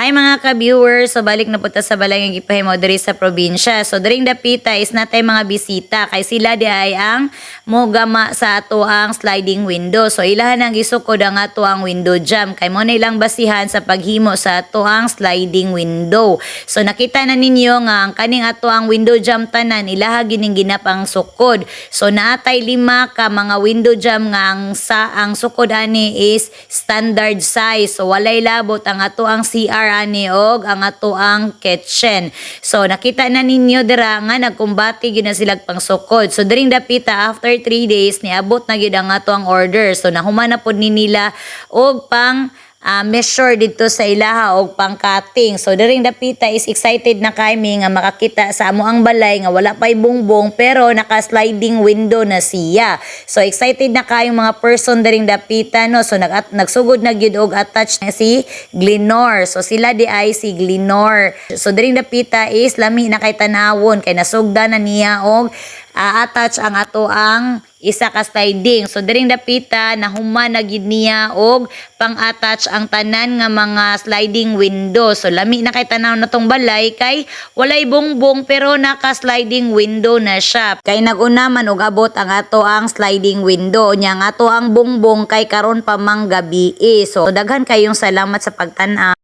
Hi mga ka-viewers, so balik na po ta sa balay nga gipahimo diri sa probinsya. So during dapita is natay mga bisita kay sila di ay ang mogama sa ato ang sliding window. So ilahan ang gisukod ang ato ang window jam kay mo na ilang basihan sa paghimo sa ato ang sliding window. So nakita na ninyo nga ang kaning ato ang window jam tanan ilaha gining ginapang sukod. So naatay lima ka mga window jam nga ang sa ang sukod ani is standard size. So walay labot ang ato ang CR ani og ang ato ang kitchen. So nakita na ninyo dira nga nagkumbati gyud na sila pangsukod. So during dapita after 3 days niabot na gyud ang ato ang order. So nahuman na pod ni nila og pang ah, measure dito sa ilaha og pang cutting. So during dapita is excited na kami nga makakita sa amo ang balay nga wala pa'y bongbong pero naka sliding window na siya. So excited na kayong mga person during dapita no. So nag nagsugod na gyud og attach na si Glenor. So sila di ay si Glenor. So during dapita is lami na kay tanawon kay nasugda na niya og ah, attach ang ato ang isa ka sliding. So diring dapita na gid niya og pang-attach ang tanan nga mga sliding window. So lami na kay tanaw na tong balay kay walay bongbong pero naka sliding window na siya. Kay naguna man og abot ang ato ang sliding window nya nga ato ang bongbong kay karon pa mang gabi. So daghan kayong salamat sa pagtan-aw.